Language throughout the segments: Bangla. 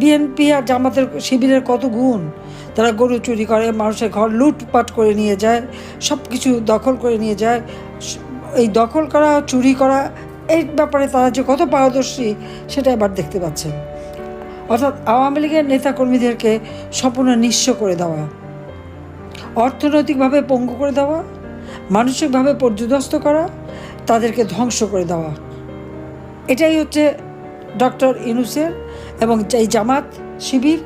বিএনপি আর জামাতের শিবিরের কত গুণ? তারা গরু চুরি করে, মানুষের ঘর লুটপাট করে নিয়ে যায় সব কিছু দখল করে নিয়ে যায়। এই দখল করা, চুরি করা, এই ব্যাপারে তারা যে কত পারদর্শী, সেটা এবার দেখতে পাচ্ছেন। অর্থাৎ আওয়ামী লীগের নেতাকর্মীদেরকে সম্পূর্ণ নিঃস্ব করে দেওয়া, অর্থনৈতিকভাবে পঙ্গু করে দেওয়া, মানসিকভাবে পর্যদস্ত করা, তাদেরকে ধ্বংস করে দেওয়া। এটাই হচ্ছে ডক্টর ইনুসের এবং এই জামাত, শিবির,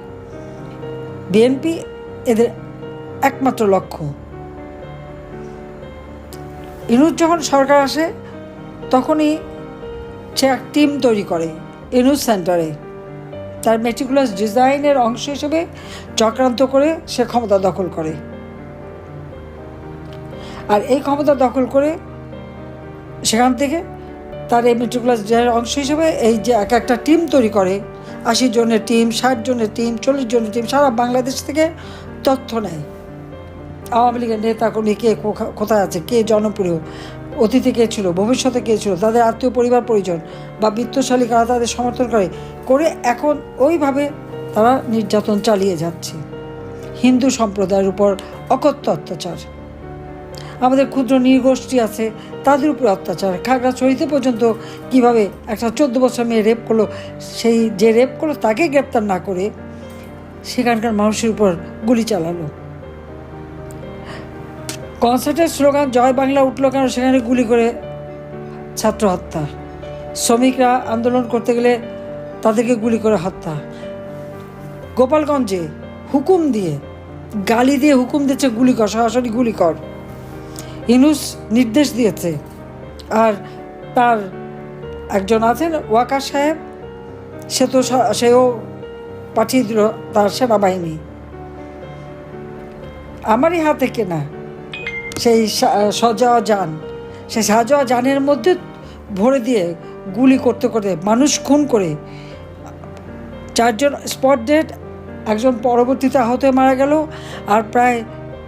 বিএনপি এদের একমাত্র লক্ষ্য। ইনুজ যখন সরকার আসে, তখনই সে এক টিম তৈরি করে ইনুজ সেন্টারে তার মেটিকুলাস ডিজাইনের অংশ হিসেবে চক্রান্ত করে সে ক্ষমতা দখল করে। আর এই ক্ষমতা দখল করে সেখান থেকে তার এই মেট্রিকুলাস ডিজাইনের অংশ হিসেবে এই যে এক একটা টিম তৈরি করে আশি জনের টিম ষাট জনের টিম চল্লিশ জনের টিম সারা বাংলাদেশ থেকে তথ্য নেয়। আওয়ামী লীগের নেতা কর্মী কে কোথায় আছে, কে জনপ্রিয়, অতীতে কে ছিল, ভবিষ্যতে কে ছিল, তাদের আত্মীয় পরিবার, পরিজন বা বিত্তশালী কারা তাদের সমর্থন করে করে এখন ওইভাবে তারা নির্যাতন চালিয়ে যাচ্ছে। হিন্দু সম্প্রদায়ের উপর অকথ্য অত্যাচার। আমাদের ক্ষুদ্র নৃগোষ্ঠী আছে, তাদের উপরে অত্যাচার খাগড়া খাগড়াছড়িতে পর্যন্ত কীভাবে একটা চোদ্দ বছর মেয়ে রেপ করল, সেই যে রেপ করল তাকে গ্রেপ্তার না করে সেখানকার মানুষের উপর গুলি চালালো। কনসার্টের স্লোগান, জয় বাংলা উঠল কেন? সেখানে গুলি করে ছাত্র হত্যা। শ্রমিকরা আন্দোলন করতে গেলে তাদেরকে গুলি করে হত্যা। গোপালগঞ্জে হুকুম দিয়ে, গালি দিয়ে হুকুম দিচ্ছে, গুলি কর, সরাসরি গুলি কর। ইনুস নির্দেশ দিয়েছে। আর তার একজন আছেন ওয়াকার সাহেব, সে তো সেও পাঠিয়ে দিল তার সেনাবাহিনী। আমারই হাতে কেনা সেই সাজাওয়া যান। সেই সাজাওয়া যানের মধ্যে ভরে দিয়ে গুলি করতে করতে মানুষ খুন করে। চারজন স্পট ডেট একজন পরবর্তীতে আহত মারা গেল, আর প্রায়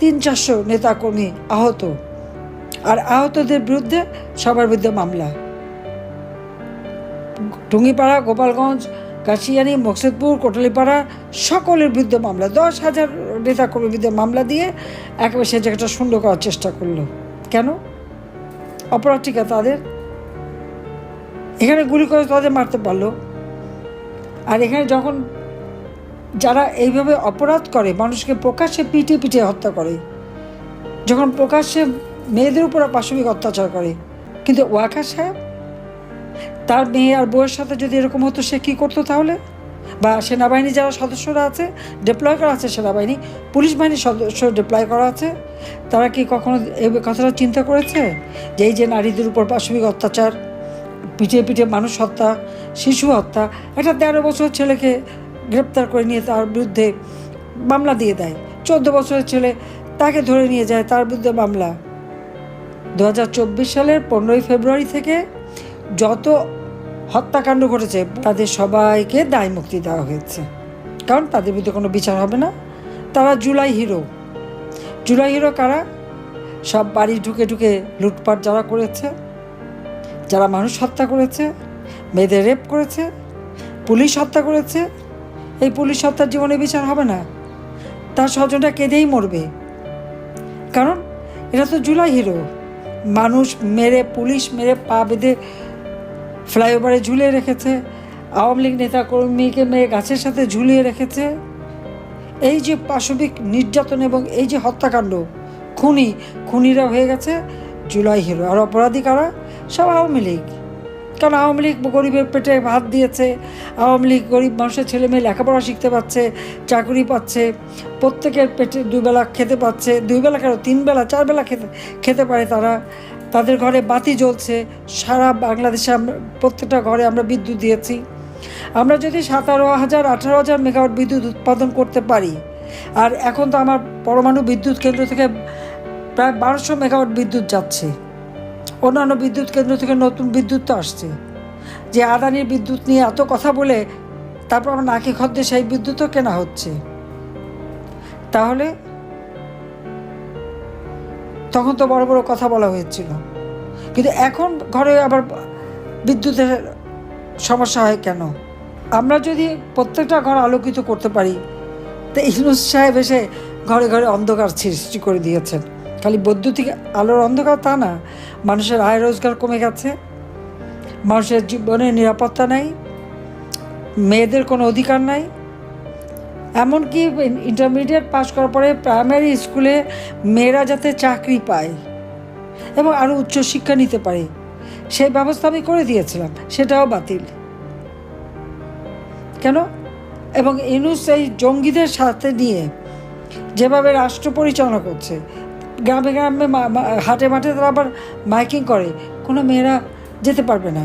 তিন চারশো নেতাকর্মী আহত। আর আহতদের বিরুদ্ধে সবার বিরুদ্ধে মামলা। টুঙ্গিপাড়া, গোপালগঞ্জ, কাশিয়ানি, মকসেদপুর, কোটালীপাড়া সকলের বিরুদ্ধে মামলা। দশ হাজার নেতাকর্মীর বিরুদ্ধে মামলা দিয়ে একেবারে সে জায়গাটা সুন্দর করার চেষ্টা করল। কেন? অপরাধ ঠিক তাদের এখানে গুলি করে তাদের মারতে পারল। আর এখানে যখন যারা এইভাবে অপরাধ করে, মানুষকে প্রকাশ্যে পিটিয়ে পিটিয়ে হত্যা করে, যখন প্রকাশ্যে মেয়েদের উপর পাশবিক অত্যাচার করে। কিন্তু ওয়াকা সাহেব, তার মেয়ে আর বউয়ের সাথে যদি এরকম হতো, সে কী করতো তাহলে? বা সেনাবাহিনী যারা সদস্যরা আছে ডিপ্লয় করা আছে সেনাবাহিনী, পুলিশ বাহিনীর সদস্য ডিপ্লয় করা আছে, তারা কি কখনো এই কথাটা চিন্তা করেছে? যে এই যে নারীদের উপর পাশবিক অত্যাচার, পিঠে পিটিয়ে মানুষ হত্যা, শিশু হত্যা, একটা তেরো বছর ছেলেকে গ্রেপ্তার করে নিয়ে তার বিরুদ্ধে মামলা দিয়ে দেয়। চোদ্দ বছরের ছেলে তাকে ধরে নিয়ে যায় তার বিরুদ্ধে মামলা। দু হাজার চব্বিশ সালের পনেরোই ফেব্রুয়ারি থেকে যত হত্যাকাণ্ড ঘটেছে, তাদের সবাইকে দায় মুক্তি দেওয়া হয়েছে। কারণ তাদের বিরুদ্ধে কোনো বিচার হবে না। তারা জুলাই হিরো। জুলাই হিরো কারা? সব বাড়ি ঢুকে ঢুকে লুটপাট যারা করেছে, যারা মানুষ হত্যা করেছে, মেয়েদের রেপ করেছে, পুলিশ হত্যা করেছে, এই পুলিশ হত্যার জীবনে বিচার হবে না। তার স্বজনটা কেঁদেই মরবে। কারণ এটা তো জুলাই হিরো। মানুষ মেরে, পুলিশ মেরে পা বেঁধে ফ্লাইওভারে ঝুলিয়ে রেখেছে। আওয়ামী লীগ নেতাকর্মীকে মেয়ে গাছের সাথে ঝুলিয়ে রেখেছে। এই যে পাশবিক নির্যাতন এবং এই যে হত্যাকাণ্ড, খুনি, খুনিরা হয়ে গেছে, জুলাই হিরো আর অপরাধী কারা? সব আওয়ামী লীগ। কারণ আওয়ামী লীগ গরিবের পেটে ভাত দিয়েছে, আওয়ামী লীগ গরিব মানুষের ছেলে মেয়ে লেখাপড়া শিখতে পাচ্ছে চাকরি পাচ্ছে, প্রত্যেকের পেটে দুবেলা খেতে পাচ্ছে, দুই বেলা কেন? তিন বেলা, চার বেলা খেতে খেতে পারে তারা। তাদের ঘরে বাতি জ্বলছে, সারা বাংলাদেশে আমরা, প্রত্যেকটা ঘরে আমরা বিদ্যুৎ দিয়েছি। আমরা যদি সতেরো হাজার, আঠারো হাজার মেগাওয়াট বিদ্যুৎ উৎপাদন করতে পারি, আর এখন তো আমার পরমাণু বিদ্যুৎ কেন্দ্র থেকে প্রায় বারোশো মেগাওয়াট বিদ্যুৎ যাচ্ছে। অন্যান্য বিদ্যুৎ কেন্দ্র থেকে নতুন বিদ্যুৎ তো আসছে। যে আদানির বিদ্যুৎ নিয়ে এত কথা বলে তারপর আমার নাকি খদ্দে সেই বিদ্যুৎও কেনা হচ্ছে। তাহলে তখন তো বড় বড় কথা বলা হয়েছিল। কিন্তু এখন ঘরে আবার বিদ্যুতের সমস্যা হয় কেন? আমরা যদি প্রত্যেকটা ঘর আলোকিত করতে পারি, তো ইউনুস সাহেব এসে ঘরে ঘরে অন্ধকার সৃষ্টি করে দিয়েছেন। খালি বৈদ্যুতিক আলোর অন্ধকার তা না, মানুষের আয় রোজগার কমে গেছে, মানুষের জীবনে নিরাপত্তা নাই, মেয়েদের কোনো অধিকার নাই। এমনকি ইন্টারমিডিয়েট পাশ করার পরে প্রাইমারি স্কুলে মেয়েরা যাতে চাকরি পায় এবং আরও উচ্চশিক্ষা নিতে পারে, সেই ব্যবস্থা আমি করে দিয়েছিলাম, সেটাও বাতিল। কেন? এবং ইনুস এই জঙ্গিদের সাথে নিয়ে যেভাবে রাষ্ট্র পরিচালনা করছে গ্রামে গ্রামে হাটে মাঠে তারা আবার মাইকিং করে। কোনো মেয়েরা যেতে পারবে না।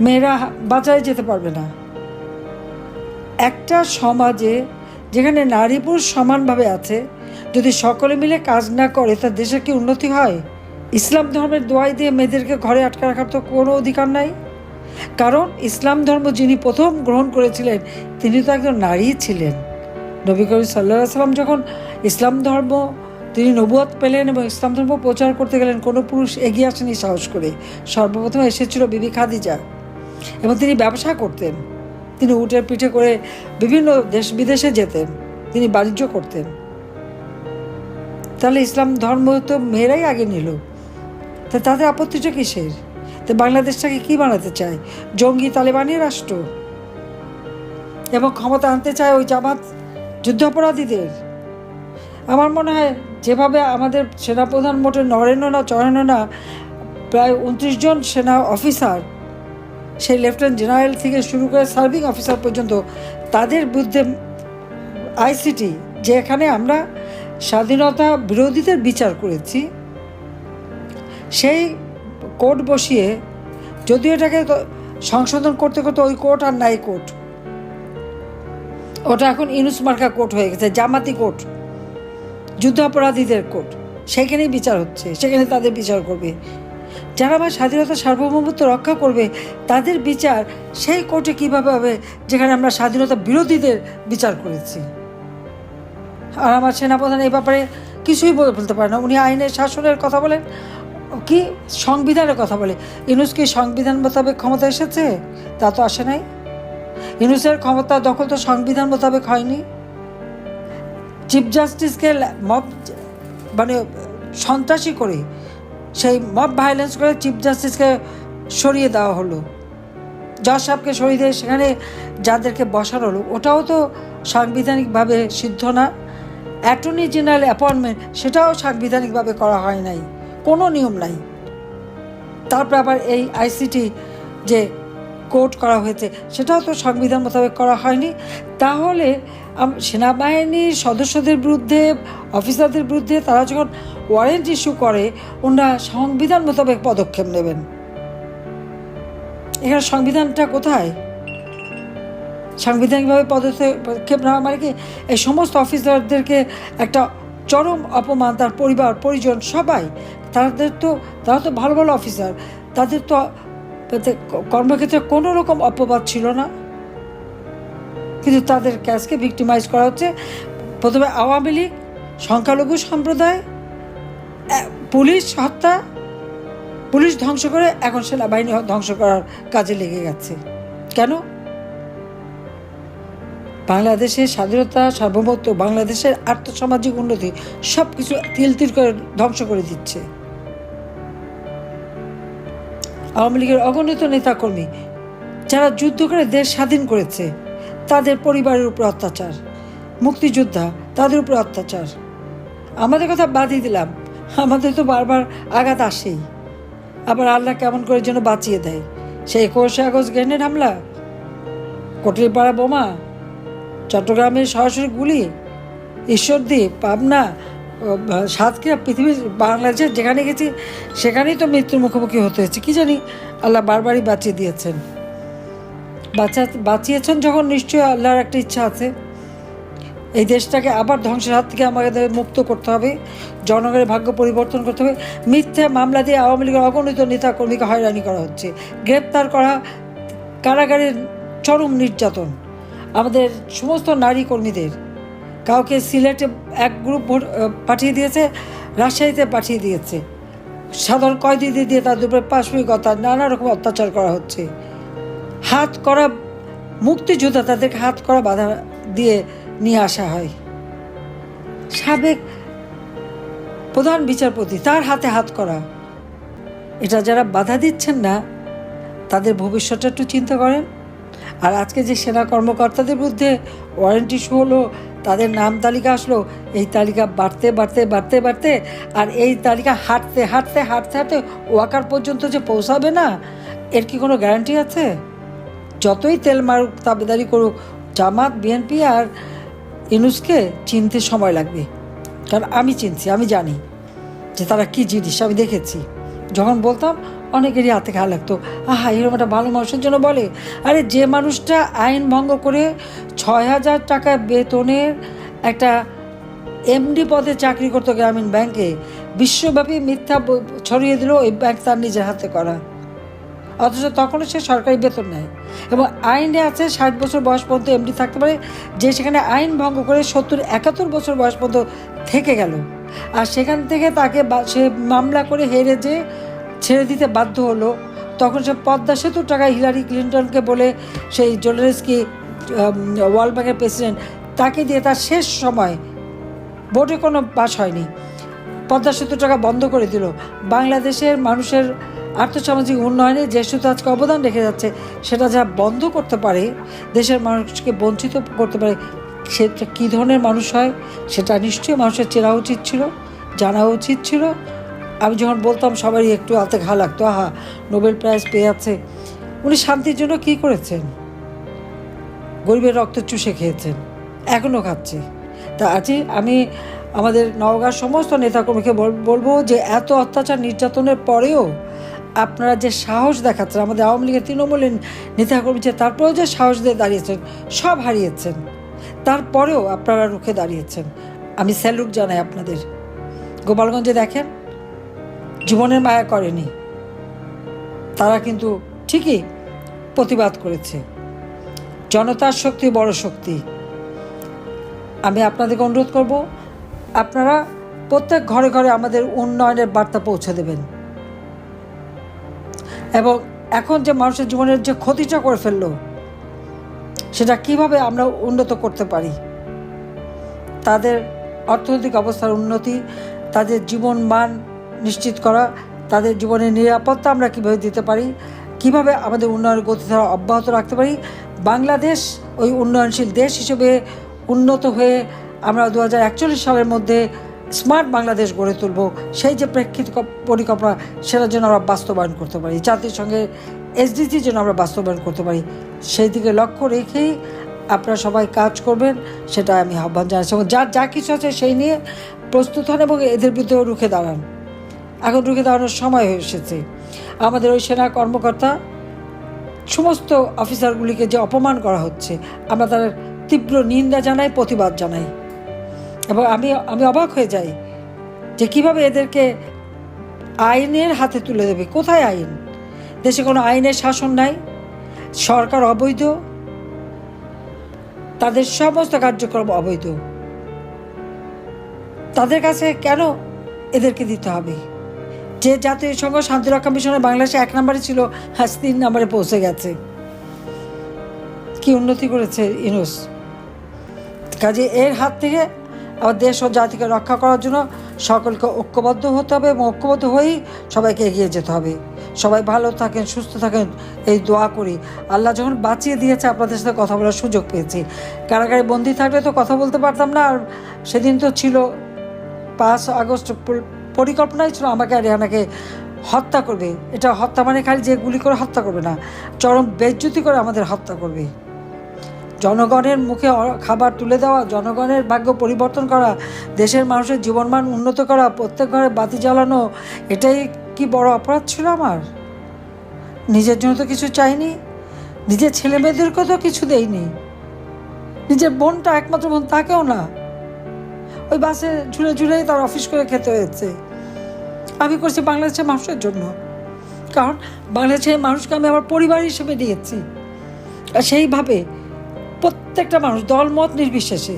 মেয়েরা বাজারে যেতে পারবে না। একটা সমাজে যেখানে নারী পুরুষ সমানভাবে আছে, যদি সকলে মিলে কাজ না করে, তা দেশের কি উন্নতি হয়? ইসলাম ধর্মের দোয়াই দিয়ে মেয়েদেরকে ঘরে আটকে রাখার তো কোনো অধিকার নাই। কারণ ইসলাম ধর্ম যিনি প্রথম গ্রহণ করেছিলেন, তিনি তো একজন নারী ছিলেন। নবী করিম সাল্লাহ সাল্লাম যখন ইসলাম ধর্ম, তিনি নবুয়াত পেলেন এবং ইসলাম ধর্ম প্রচার করতে গেলেন। কোনো পুরুষ এগিয়ে আসেনি সাহস করে। সর্বপ্রথম এসেছিল বিবি খাদিজা এবং তিনি ব্যবসা করতেন। তিনি উটের পিঠে করে বিভিন্ন দেশ বিদেশে যেতেন। তিনি বাণিজ্য করতেন। তাহলে ইসলাম ধর্ম তো মেয়েরাই আগে নিল। তা তাদের আপত্তিটা কিসের? তো বাংলাদেশটাকে কি বানাতে চায়? জঙ্গি তালেবানি রাষ্ট্র? এবং ক্ষমতা আনতে চায় ওই জামাত যুদ্ধাপরাধীদের? আমার মনে হয় যেভাবে আমাদের সেনাপ্রধান মোটে নরেন্দ্র না না প্রায় উনত্রিশ জন সেনা অফিসার, সেই লেফটেন্যান্ট জেনারেল থেকে শুরু করে সার্ভিং অফিসার পর্যন্ত, তাদের বিরুদ্ধে আইসিটি, যেখানে আমরা স্বাধীনতা বিরোধীদের বিচার করেছি, সেই কোর্ট বসিয়ে যদিও এটাকে সংশোধন করতে করতে ওই কোর্ট আর নাই কোর্ট, ওটা এখন ইনুস মার্কা কোর্ট হয়ে গেছে, জামাতি কোর্ট। যুদ্ধাপরাধীদের কোর্ট। সেখানেই বিচার হচ্ছে, সেখানে তাদের বিচার করবে। যারা আমার স্বাধীনতা সার্বভৌমত্ব রক্ষা করবে, তাদের বিচার সেই কোর্টে কীভাবে হবে, যেখানে আমরা স্বাধীনতা বিরোধীদের বিচার করেছি। আর আমার সেনাপ্রধান এই ব্যাপারে কিছুই বলে বলতে পারে না। উনি আইনের শাসনের কথা বলেন, কি সংবিধানের কথা বলে। ইনুস কি সংবিধান মোতাবেক ক্ষমতা এসেছে? তা তো আসে নাই। ইনুসের ক্ষমতা দখল তো সংবিধান মোতাবেক হয়নি। চিফ জাস্টিসকে মব মানে সন্ত্রাসী করে, সেই মব ভায়োলেন্স করে চিফ জাস্টিসকে সরিয়ে দেওয়া হলো। জজ সাহেবকে সরিয়ে দিয়ে সেখানে যাদেরকে বসানো হলো, ওটাও তো সাংবিধানিকভাবে সিদ্ধ না। অ্যাটর্নি জেনারেল অ্যাপয়েন্টমেন্ট সেটাও সাংবিধানিকভাবে করা হয় নাই, কোনো নিয়ম নাই। তারপর আবার এই আইসিটি যে কোর্ট করা হয়েছে, সেটাও তো সংবিধান মোতাবেক করা হয়নি। তাহলে সেনাবাহিনীর সদস্যদের বিরুদ্ধে, অফিসারদের বিরুদ্ধে তারা যখন ওয়ারেন্ট ইস্যু করে, ওনারা সংবিধান মোতাবেক পদক্ষেপ নেবেন। এখানে সংবিধানটা কোথায়? সাংবিধানিকভাবে পদক্ষেপ নেওয়া মানে কি? এই সমস্ত অফিসারদেরকে একটা চরম অপমান, তার পরিবার, পরিজন, সবাই, তাদের তো, তারা তো ভালো ভালো অফিসার, তাদের তো তাতে কর্মক্ষেত্রে কোনো রকম অপবাদ ছিল না। কিন্তু তাদের ক্যাশকে ভিক্টিমাইজ করা হচ্ছে। প্রথমে আওয়ামী লীগ, সংখ্যালঘু সম্প্রদায় পুলিশ হত্যা, পুলিশ ধ্বংস করে এখন সেনাবাহিনী ধ্বংস করার কাজে লেগে গেছে। কেন? বাংলাদেশের স্বাধীনতা, সার্বভৌমত্ব, বাংলাদেশের আর্থসামাজিক উন্নতি সব কিছু তিল তিল করে ধ্বংস করে দিচ্ছে। আওয়ামী লীগের অগণিত নেতাকর্মী যারা যুদ্ধ করে দেশ স্বাধীন করেছে, তাদের পরিবারের উপর অত্যাচার। মুক্তিযোদ্ধা, তাদের উপর অত্যাচার। আমাদের কথা বাদই দিলাম। আমাদের তো বারবার আঘাত আসেই। আবার আল্লাহ কেমন করে যেন বাঁচিয়ে দেয়। সেই একুশে আগস্ট গ্রেনেড হামলা? কটলিপাড়া বোমা? চট্টগ্রামের সরাসরি গুলি? ঈশ্বরদীপ পাবনা ও, সাতক্ষীরা পৃথিবীর বাংলাদেশের যেখানে গেছি সেখানেই তো মৃত্যুর মুখোমুখি হতে হয়েছে। কি জানি আল্লাহ বারবারই বাঁচিয়ে দিয়েছেন। বাঁচা বাঁচিয়েছেন যখন নিশ্চয়ই আল্লাহর একটা ইচ্ছা আছে। এই দেশটাকে আবার ধ্বংসের হাত থেকে আমাদের মুক্ত করতে হবে জনগণের ভাগ্য পরিবর্তন করতে হবে। মিথ্যা মামলা দিয়ে আওয়ামী লীগের অগণিত নেতাকর্মীকে হয়রানি করা হচ্ছে। গ্রেপ্তার করা কারাগারের চরম নির্যাতন। আমাদের সমস্ত নারী কর্মীদের কাউকে সিলেটে এক গ্রুপ ভোট পাঠিয়ে দিয়েছে, রাজশাহীতে পাঠিয়ে দিয়েছে। সাধারণ কয়েদি দিয়ে তাদের উপরে পাশবিকতা, নানা রকম অত্যাচার করা হচ্ছে। হাত করা মুক্তিযোদ্ধা তাদেরকে হাত করা বাধা দিয়ে নিয়ে আসা হয়। সাবেক প্রধান বিচারপতি তার হাতে হাত করা। এটা যারা বাধা দিচ্ছেন না, তাদের ভবিষ্যৎটা একটু চিন্তা করেন। আর আজকে যে সেনা কর্মকর্তাদের বিরুদ্ধে ওয়ারেন্টি ইস্যু হলো তাদের নাম তালিকা আসলো, এই তালিকা বাড়তে বাড়তে বাড়তে বাড়তে, আর এই তালিকা হাঁটতে হাঁটতে হাঁটতে হাঁটতে ওয়াকার পর্যন্ত যে পৌঁছাবে না, এর কি কোনো গ্যারান্টি আছে? যতই তেল মারুক, তাবেদারি করুক, জামাত, বিএনপি আর ইনুসকে চিনতে সময় লাগবে। কারণ আমি চিনছি, আমি জানি যে তারা কি জিনিস, আমি দেখেছি। যখন বলতাম অনেকেরই হাতে খাওয়া লাগতো। আহা, এরকম একটা ভালো মানুষের জন্য বলে? আরে, যে মানুষটা আইন ভঙ্গ করে ছয় হাজার টাকা বেতনের একটা এমডি পদে চাকরি করতো গ্রামীণ ব্যাংকে, বিশ্বব্যাপী মিথ্যা ছড়িয়ে দিল ওই ব্যাংক তার নিজের হাতে করা। অথচ তখনও সে সরকারি বেতন নেয় এবং আইনে আছে ষাট বছর বয়স পর্যন্ত এমডি থাকতে পারে, যে সেখানে আইন ভঙ্গ করে সত্তর, একাত্তর বছর বয়স পর্যন্ত থেকে গেল। আর সেখান থেকে তাকে সে মামলা করে হেরে যে ছেড়ে দিতে বাধ্য হলো। তখন সে পদ্মা সেতুর টাকা হিলারি ক্লিন্টনকে বলে সেই জোলেন্সকি ওয়ার্ল্ড ব্যাংকের প্রেসিডেন্ট, তাকে দিয়ে তার শেষ সময়। ভোটে কোনো পাস হয়নি। পদ্মা সেতু টাকা বন্ধ করে দিল। বাংলাদেশের মানুষের আর্থসামাজিক উন্নয়নে যে শুধু আজকে অবদান রেখে যাচ্ছে, সেটা যা বন্ধ করতে পারে, দেশের মানুষকে বঞ্চিত করতে পারে, সেটা কী ধরনের মানুষ হয়, সেটা নিশ্চয়ই মানুষের চেনা উচিত ছিল, জানা উচিত ছিল। আমি যখন বলতাম সবারই একটু হাতে ঘা লাগতো, আহা, নোবেল প্রাইজ পেয়ে আছে উনি শান্তির জন্য কী করেছেন? গরিবের রক্ত চুষে খেয়েছেন এখনও খাচ্ছে। তা আজই আমি আমাদের নওগাঁর সমস্ত নেতাকর্মীকে বলব যে এত অত্যাচার নির্যাতনের পরেও আপনারা যে সাহস দেখাচ্ছেন, আমাদের আওয়ামী লীগের তৃণমূলের নেতাকর্মী যে তারপরেও যে সাহস দিয়ে দাঁড়িয়েছেন, সব হারিয়েছেন। তারপরেও আপনারা রুখে দাঁড়িয়েছেন। আমি স্যালুট জানাই আপনাদের। গোপালগঞ্জে দেখেন জীবনের মায়া করেনি। তারা কিন্তু ঠিকই প্রতিবাদ করেছে। জনতার শক্তি বড় শক্তি। আমি আপনাদেরকে অনুরোধ করব, আপনারা প্রত্যেক ঘরে ঘরে আমাদের উন্নয়নের বার্তা পৌঁছে দেবেন। এবং এখন যে মানুষের জীবনের যে ক্ষতিটা করে ফেলল, সেটা কীভাবে আমরা উন্নত করতে পারি? তাদের অর্থনৈতিক অবস্থার উন্নতি, তাদের জীবন মান নিশ্চিত করা, তাদের জীবনের নিরাপত্তা আমরা কীভাবে দিতে পারি, কীভাবে আমাদের উন্নয়নের গতিধারা অব্যাহত রাখতে পারি, বাংলাদেশ ওই উন্নয়নশীল দেশ হিসেবে উন্নত হয়ে আমরা দু হাজার একচল্লিশ সালের মধ্যে স্মার্ট বাংলাদেশ গড়ে তুলব, সেই যে প্রেক্ষিত পরিকল্পনা, সেটার জন্য আমরা বাস্তবায়ন করতে পারি, জাতির সঙ্গে এসডিজির জন্য আমরা বাস্তবায়ন করতে পারি, সেই দিকে লক্ষ্য রেখেই আপনারা সবাই কাজ করবেন সেটা আমি আহ্বান জানাচ্ছি। এবং যার, যা কিছু আছে সেই নিয়ে প্রস্তুত হন এবং এদের বিরুদ্ধেও রুখে দাঁড়ান। এখন রুখে দাঁড়ানোর সময় হয়ে এসেছে। আমাদের ওই সেনা কর্মকর্তা, সমস্ত অফিসারগুলিকে যে অপমান করা হচ্ছে, আমরা তার তীব্র নিন্দা জানাই, প্রতিবাদ জানাই। এবং আমি আমি অবাক হয়ে যাই যে কীভাবে এদেরকে আইনের হাতে তুলে দেবে। কোথায় আইন? দেশে কোনো আইনের শাসন নাই, সরকার অবৈধ, তাদের সমস্ত কার্যক্রম অবৈধ। তাদের কাছে কেন এদেরকে দিতে হবে? যে জাতিসংঘ শান্তিরক্ষা মিশনে বাংলাদেশে এক নম্বরে ছিল, আজ তিন নম্বরে পৌঁছে গেছে। কি উন্নতি করেছে ইনুস কাজে এর হাত থেকে আমার দেশ ও জাতিকে রক্ষা করার জন্য সকলকে ঐক্যবদ্ধ হতে হবে এবং ঐক্যবদ্ধ হয়েই সবাইকে এগিয়ে যেতে হবে। সবাই ভালো থাকেন, সুস্থ থাকেন, এই দোয়া করি। আল্লাহ যখন বাঁচিয়ে দিয়েছে, আপনাদের সাথে কথা বলার সুযোগ পেয়েছি। কারাগারে বন্দি থাকলে তো কথা বলতে পারতাম না, আর সেদিন তো ছিল পাঁচ আগস্ট পরিকল্পনাই ছিল আমাকে আর রেহানাকে হত্যা করবে। এটা হত্যা মানে খালি যে গুলি করে হত্যা করবে না, চরম বেজ্জুতি করে আমাদের হত্যা করবে। জনগণের মুখে খাবার তুলে দেওয়া, জনগণের ভাগ্য পরিবর্তন করা, দেশের মানুষের জীবনমান উন্নত করা, প্রত্যেক ঘরে বাতি জ্বালানো, এটাই কি বড় অপরাধ ছিল আমার? নিজের জন্য তো কিছু চাইনি, নিজের ছেলে মেয়েদেরকেও তো কিছু দেইনি নিজের বোনটা একমাত্র বোন, তাকেও না। ওই বাসে ঝুলে ঝুলেই তার অফিস করে খেতে হয়েছে। আমি করছি বাংলাদেশের মানুষের জন্য। কারণ বাংলাদেশের মানুষকে আমি আমার পরিবার হিসেবে নিয়েছি আর সেইভাবে প্রত্যেকটা মানুষ দলমত নির্বিশেষে,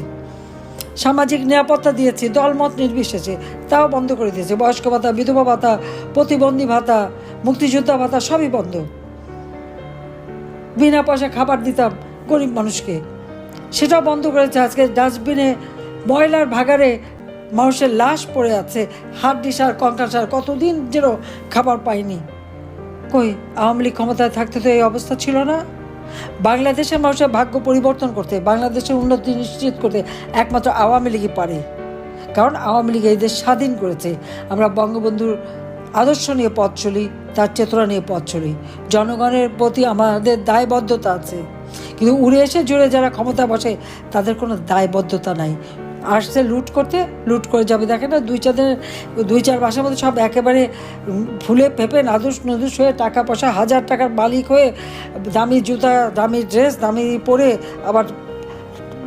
সামাজিক নিরাপত্তা দিয়েছি, দলমত নির্বিশেষে, তাও বন্ধ করে দিয়েছে। বয়স্ক ভাতা, বিধবা ভাতা, প্রতিবন্ধী ভাতা, মুক্তিযোদ্ধা ভাতা, সবই বন্ধ। বিনা পয়সা খাবার দিতাম গরিব মানুষকে। সেটাও বন্ধ করেছে আজকে ডাস্টবিনে, ময়লার ভাগারে মানুষের লাশ পড়ে আছে। হাড্ডি সার, কঙ্কাল সার, কতদিন যেন খাবার পায়নি কই, আওয়ামী লীগ ক্ষমতায় থাকতে তো এই অবস্থা ছিল না। বাংলাদেশের মানুষের ভাগ্য পরিবর্তন করতে, বাংলাদেশের উন্নতি নিশ্চিত করতে একমাত্র আওয়ামী লীগই পারে। কারণ আওয়ামী লীগ এই দেশ স্বাধীন করেছে। আমরা বঙ্গবন্ধুর আদর্শ নিয়ে পথ চলি, তার চেতনা নিয়ে পথ চলি। জনগণের প্রতি আমাদের দায়বদ্ধতা আছে। কিন্তু উড়ে এসে জুড়ে যারা ক্ষমতা বসে, তাদের কোনো দায়বদ্ধতা নাই। আসছে লুট করতে, লুট করে যাবে। দেখে না, দুই চার দিনের, দুই চার মাসের মধ্যে সব একেবারে ফুলে ফেপে নাদুস নদুস হয়ে টাকা পয়সা হাজার টাকার মালিক হয়ে দামি জুতা, দামি ড্রেস, দামি পরে আবার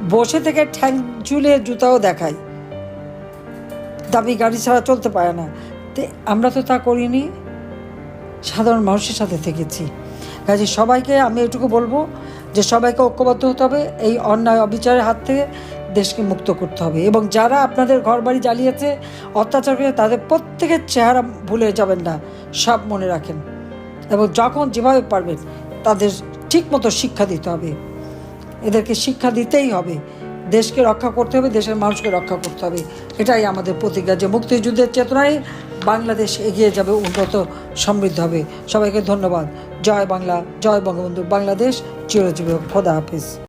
বসে থেকে ঠ্যাং ঝুলে জুতাও দেখায়। দামি গাড়ি ছাড়া চলতে পারে না। তো, আমরা তো তা করিনি। সাধারণ মানুষের সাথে থেকেছি। কাজে সবাইকে আমি এটুকু বলব যে সবাইকে ঐক্যবদ্ধ হতে হবে, এই অন্যায় অবিচারের হাত থেকে দেশকে মুক্ত করতে হবে। এবং যারা আপনাদের ঘরবাড়ি জ্বালিয়েছে, অত্যাচার করে তাদের প্রত্যেকের চেহারা ভুলে যাবেন না, সব মনে রাখেন। এবং যখন যেভাবে পারবেন, তাদের ঠিকমতো শিক্ষা দিতে হবে। এদেরকে শিক্ষা দিতেই হবে। দেশকে রক্ষা করতে হবে, দেশের মানুষকে রক্ষা করতে হবে। এটাই আমাদের প্রতিজ্ঞা যে মুক্তিযুদ্ধের চেতনায় বাংলাদেশ এগিয়ে যাবে উন্নত সমৃদ্ধ হবে। সবাইকে ধন্যবাদ। জয় বাংলা জয় বঙ্গবন্ধু। বাংলাদেশ চিরজীবী। খোদা হাফিজ।